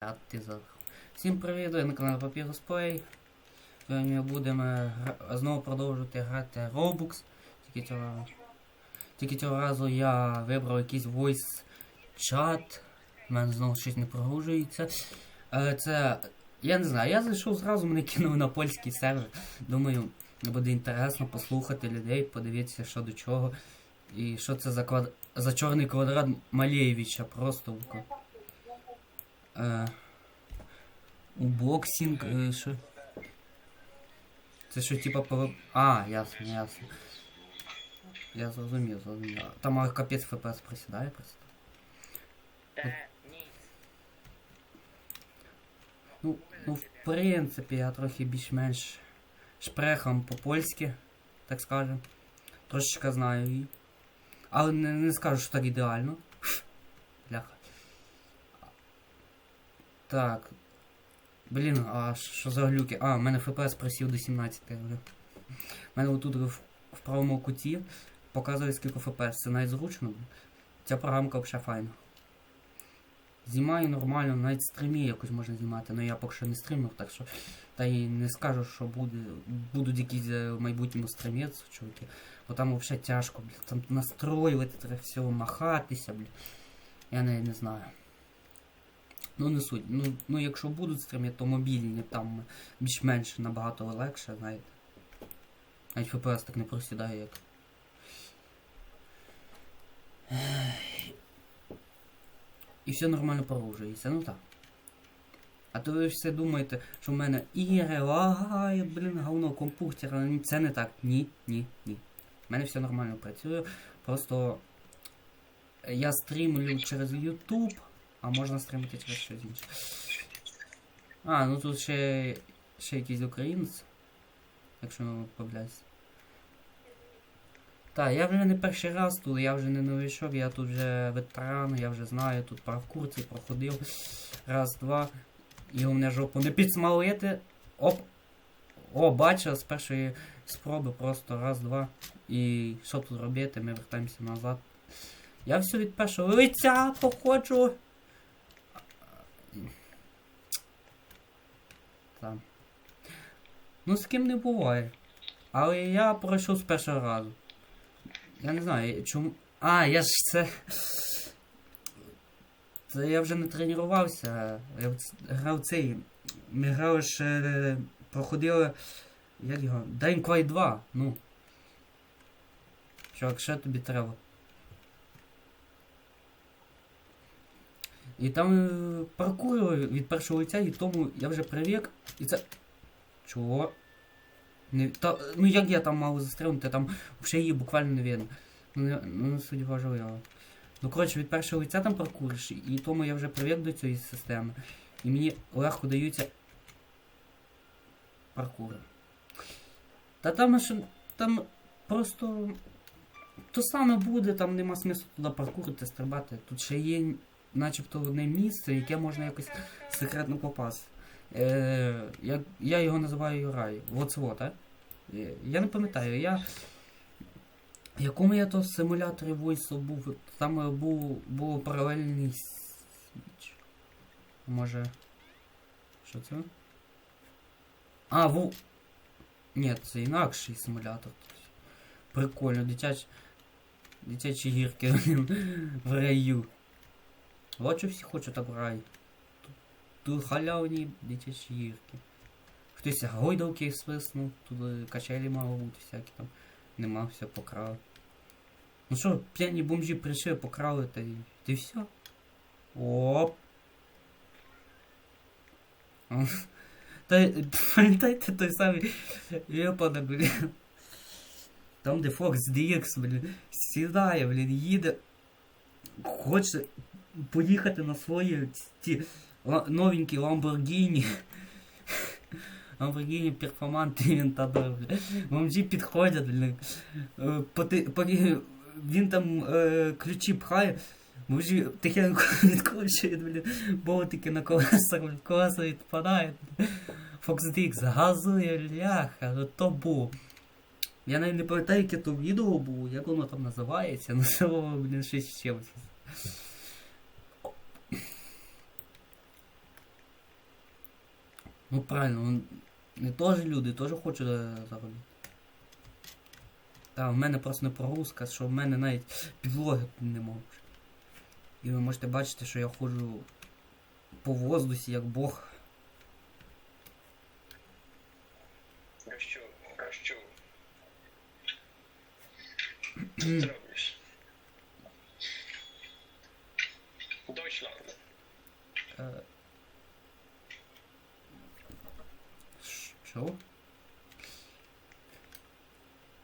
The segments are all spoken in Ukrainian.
А ти за. Всім привіт, ви на каналі Papyrus Play. Сьогодні ми будемо знову продовжувати грати Robux. Тільки цього, тільки цього разу я вибрав якийсь voice chat. У мене знову щось не прогружується. Е, Це. Я не знаю, я зайшов зразу, мене кинули на польський сервер. Думаю, буде інтересно послухати людей, подивитися, що до чого. І що це за квад... за чорний квадрат Малєвича, просто. Е, Унбоксинг, е, що? Це що, типа по... А, ясно, ясно. Я зрозумів, зрозумів. Там а, капець ФПС присідає просто. Та. Ну, ну, в принципі, я трохи більш-менш шпрехом по-польськи, так скажем. Трошечка знаю її. Але не, не скажу, що так ідеально. Так. Блін, а що за глюки? А, у мене FPS просів до 17 вже. У мене отут в, в правому куті показує скільки FPS. Це навіть зручно. Ця програмка взагалі файна. Знімаю нормально, навіть стрімі якось можна знімати, але я поки що не стримив, так що та й не скажу, що буде, будуть якісь е, в майбутньому стрімець, чуваки. Бо там взагалі тяжко, блін. Там настроювати треба всього махатися, блін. Я не, не знаю. Ну не суть. Ну, ну якщо будуть стріми, то мобільні там більш-менш набагато легше, знаєте. Навіть FPS так не просідає, як. І все нормально поружується, ну так. А то ви все думаєте, що в мене ігри лагає, блін, говно, компухтер. а Це не так. Ні, ні, ні. У мене все нормально працює. Просто я стрімлю через YouTube, а можна стримити через щось інше. А, ну тут ще, ще якийсь українець. Якщо не помиляюсь. Так, я вже не перший раз тут, я вже не новичок, я тут вже ветеран, я вже знаю, тут паркур цей проходив. Раз, два. І у мене жопу не підсмалити. Оп! О, бачив, з першої спроби просто раз, два. І що тут робити? Ми вертаємося назад. Я все від першого лиця походжу. Там. Ну з ким не буває. Але я пройшов з першого разу. Я не знаю, чому. А, я ж це. Це я вже не тренувався. Я грав цей. Ми грали ще. Проходили. Як його? День Quake 2. Ну. Що тобі треба? І там е, від першого лиця, і тому я вже привик. І це. Чого? Не, та, ну як я там мав застрелити, там взагалі її буквально не видно. Ну, ну не суть важливо. Ну, коротше, від першого лиця там паркуриш, і тому я вже привик до цієї системи. І мені легко даються паркури. Та там що там просто то саме буде, там нема смислу туди паркурити, стрибати. Тут ще є начебто одне місце, яке можна якось секретно попасти. Е, я, я його називаю рай. Це а? Е, Я не пам'ятаю, я. Якому я то симуляторі войсу був? Там був, був паралельний. Може. Що це? А, ву. Ні, це інакший симулятор. Прикольно, дитяч... дитячі гірки в раю. Вот що всі хочуть рай. Тут, халявні дитячі гірки. Хтось гойдалки свиснув, тут качелі мало бути всякі там. Нема, все покрали. Ну що, п'яні бомжі прийшли, покрали та й. Ти все. Оп. Пам'ятаєте той самий випадок, блін. Там, де Fox DX, блін, сідає, блін, їде. Хоче поїхати на свої ці новенькі Lamborghini. Lamborghini Performante Aventador. Бомжі підходять, блін. Е, поти- поки він там е, ключі пхає, бомжі тихенько відкручують, блін. Болтики на колесах, блін, колеса відпадають. Fox DX газує, ляха, ну то був. Я навіть не пам'ятаю, яке то відео було, як воно там називається, ну це було, блін, щось з Ну правильно, он- не теж люди, теж хочуть е, заробити. Та, в мене просто не прогрузка, що в мене навіть підлоги не можу. І ви можете бачити, що я ходжу по воздусі, як Бог. Co ty robisz? Deutschland. Е, Що?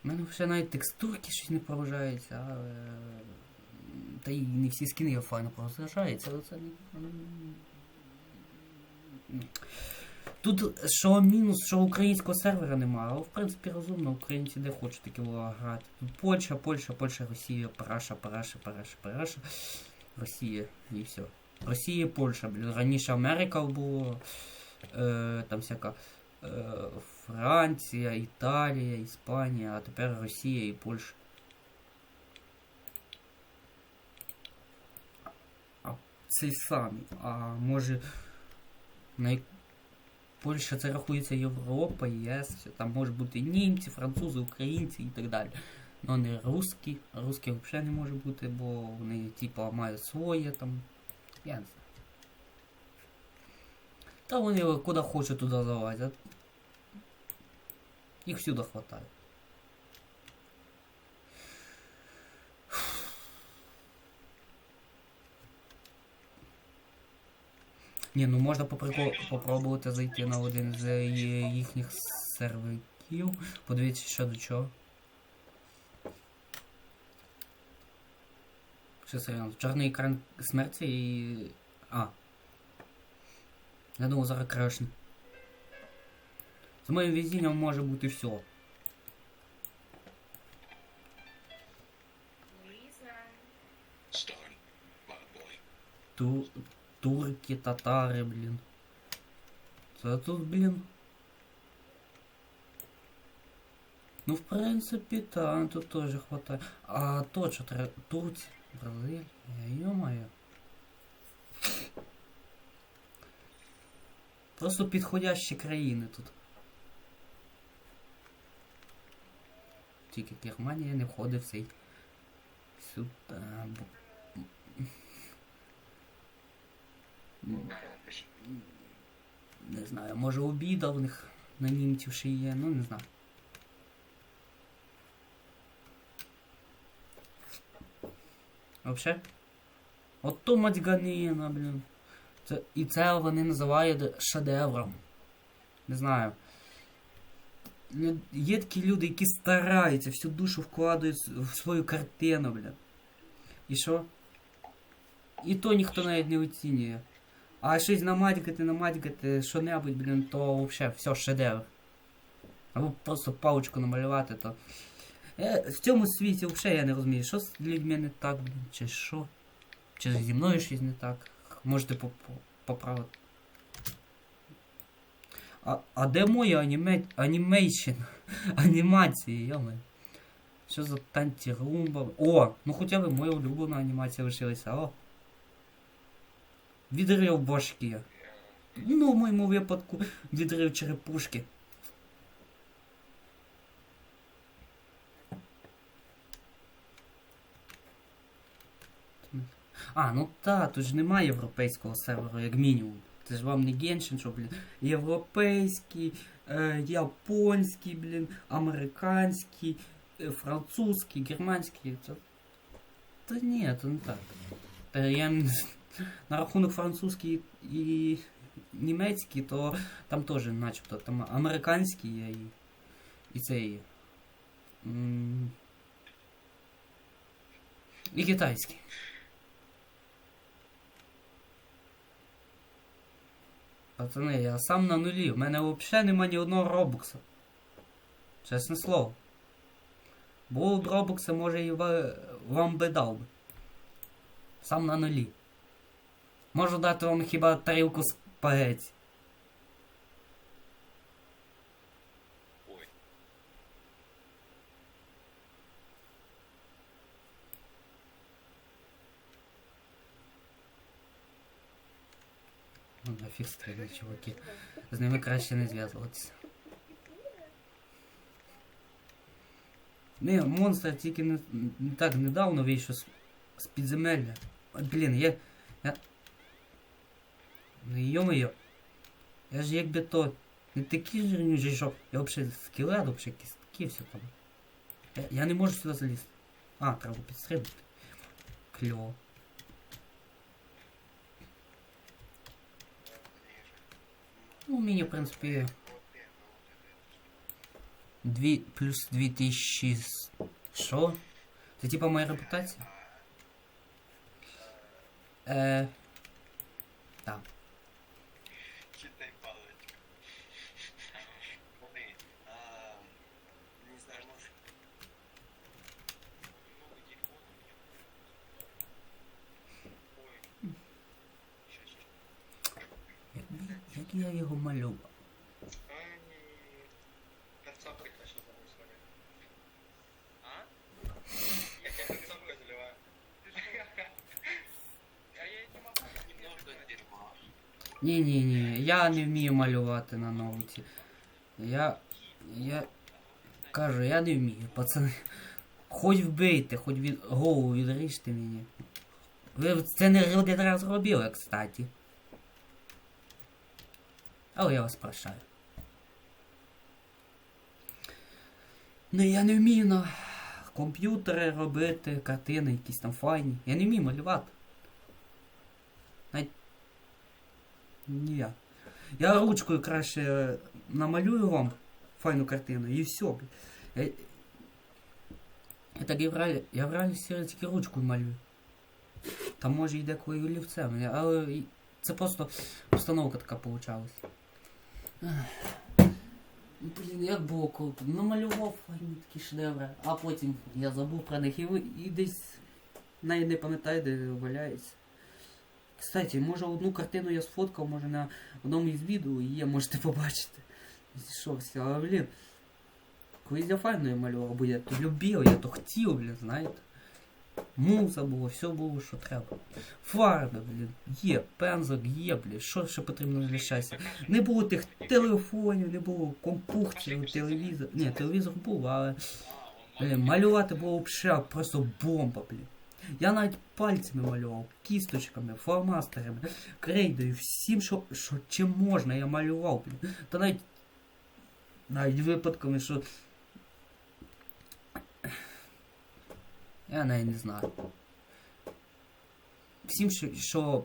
У мене ще навіть текстурки щось не прогружаються, але. Та й не всі скини файно прогружаються, але це не. Тут що мінус, що українського сервера немає, але в принципі розумно, українці де хочуть такі грати. Тут Польща, Польща, Польща, Росія, Параша, Параша, Параша, Параша, Росія і все. Росія, Польща, блін. Раніше Америка було, е, там всяка е, Франція, Італія, Іспанія, а тепер Росія і Польща. А цей самі. А може най... Польща це рахується Європа, ЄС, там можуть бути німці, французи, українці і так далі. Ну не русські. Русські взагалі не може бути, бо вони типу мають своє там. Я не знаю. Та вони куди хочуть туди залазять. Їх всюди хватає. Ні, ну можна по приколу зайти на один з їхніх серваків. Подивіться, що до чого. Що серйозно? Чорний екран смерті і. А. Я думав, зараз крашне. З моїм везінням може бути все. Start, my boy. Ту... Турки, татари, блін. Це тут, блін. Ну, в принципі, та, тут теж хватає. А то, що треба. Турці, Бразилія, йо-моє. Просто підходящі країни тут. Тільки Германія не входить в цей. Бо- Ну, Не знаю, може обіда в них на німців ще є, ну не знаю. Вообще? От то мадьганина, блін. Це, і це вони називають шедевром. Не знаю. Лю- Є такі люди, які стараються, всю душу вкладають в свою картину, блін. І що? І то ніхто навіть не оцінює. А щось намадькати, намадькати, що-небудь, блін, то взагалі все шедевр. Або просто паличку намалювати, то. Е, в цьому світі взагалі я не розумію, що з людьми не так, блін, чи що. Чи зі мною щось не так. Можете поп- поправити. А, а де моя аніме... анімейшн? Анімації, йоме. Що за танці румба? О, ну хоча б моя улюблена анімація лишилася, о. Відрив башки. Ну, в моєму випадку відрив черепушки. А, ну та, тут ж немає європейського серверу, як мінімум. Це ж вам не Genshin, що, блін, європейський, е, японський, блін, американський, е, французький, германський. Це... Та ні, це не так. Е, я на рахунок французький і німецький, то там теж начебто там американський і, і цей. І китайський. Пацани, я сам на нулі. У мене взагалі нема ні одного робокса. Чесне слово. Було б робокса, може і вам би дав би. Сам на нулі. Можу дати вам хіба тарілку спагеті. Ну, нафіг. фіг стрільне, чуваки. З ними краще не зв'язуватися. Не, монстр тільки не, не так недавно вийшов з, з підземелля. Блін, я. я... Ну йо-моє. Я ж якби то не такий жирнючий, що я взагалі скелет, взагалі кістки, все там. Я, я не можу сюди залізти. А, треба підстрибнути. Кльово. Ну, мені, в принципі, 2 плюс 2000... с- Що? Це типа моя репутація? Е... Так. Ні, ні, ні, я не вмію малювати на ноуті. Я. Я. Кажу, я не вмію, пацани. Хоч вбийте, хоч від голову відріжте мені. Ви це не один раз кстати. Але я вас прощаю. Ну я не вмію на комп'ютери робити картини якісь там файні. Я не вмію малювати. Навіть ні я. Ручкою краще намалюю вам файну картину і все. Я, я так і в реалі, я в сіре тільки ручкою малюю. Там може йде коли олівцем, але це просто установка така получалась. Ну, Блін, як було круто. Намалював такі шедеври, а потім я забув про них і, і десь навіть не пам'ятаю, де валяється. Кстати, може одну картину я сфоткав, може на одному із відео є, можете побачити. Все, але блін. Колись я файно я малював, бо я то любив, я то хотів, блін, знаєте. Муза було, все було, що треба. Фарби, блін, є, пензок, є, блін, що ще потрібно для щастя. Не було тих телефонів, не було компухтів, телевізор. Ні, телевізор був, але блін, малювати було взагалі просто бомба, блін. Я навіть пальцями малював, кісточками, фломастерами, крейдою, всім, що, що чим можна, я малював, блін. Та навіть навіть випадками, що. Я навіть не знаю. Всім, що, що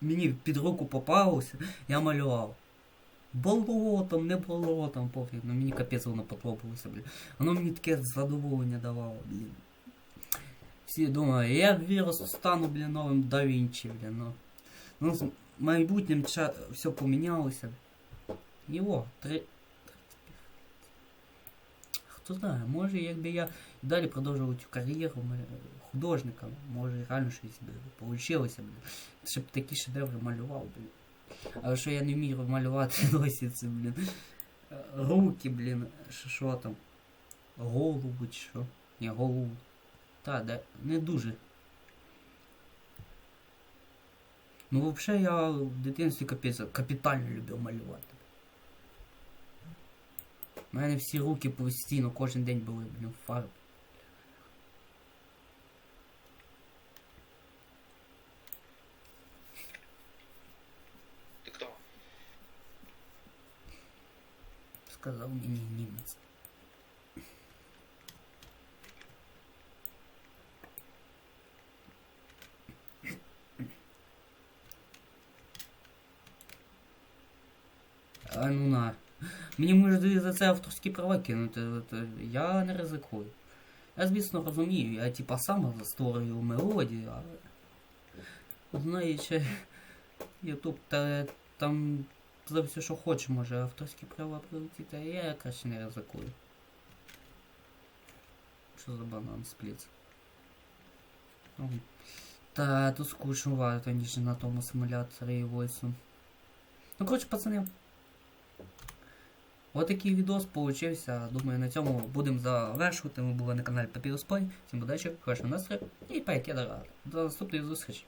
мені під руку попалося, я малював. Болотом, не болотом, пофіг, ну мені капець воно подобалося, блін. Воно мені таке задоволення давало, блін. Всі думали, я вірус стану, блін, новим да Вінчі, блін, ну. Ну, з майбутнім ча... все помінялося. Його, три... Хто знає, може, якби я далі продовжував цю кар'єру ме- художника, може реально щось би блін. Щоб такі шедеври малював, блін. Але що я не вмію малювати досі це, блін. Е, Руки, блін, що, там. Голову чи що. Ні, голову. Та, да, не дуже. Ну, взагалі я в дитинстві капець капітально любив малювати. У мене всі руки постійно кожен день були, блін, фарб. Ты кто? Сказав мені німець. А ну на. Мені за це авторські права кинути, е, я не ризикую. Я, звісно, розумію, я типа сам створюю мелодію, але. Знаючи, Ютуб та там за все, що хоче, може авторські права прилетіти, а я краще не ризикую. Що за банан спліц? Ну, Та тут скучновато, ніж на тому симуляторі і войсу. Ну, коротше, пацани. Ось такий відос получився. Думаю, на цьому будемо завершувати. Ми були на каналі Papyrus. Всім удачі, хорошого настрою і пайки до До наступної зустрічі.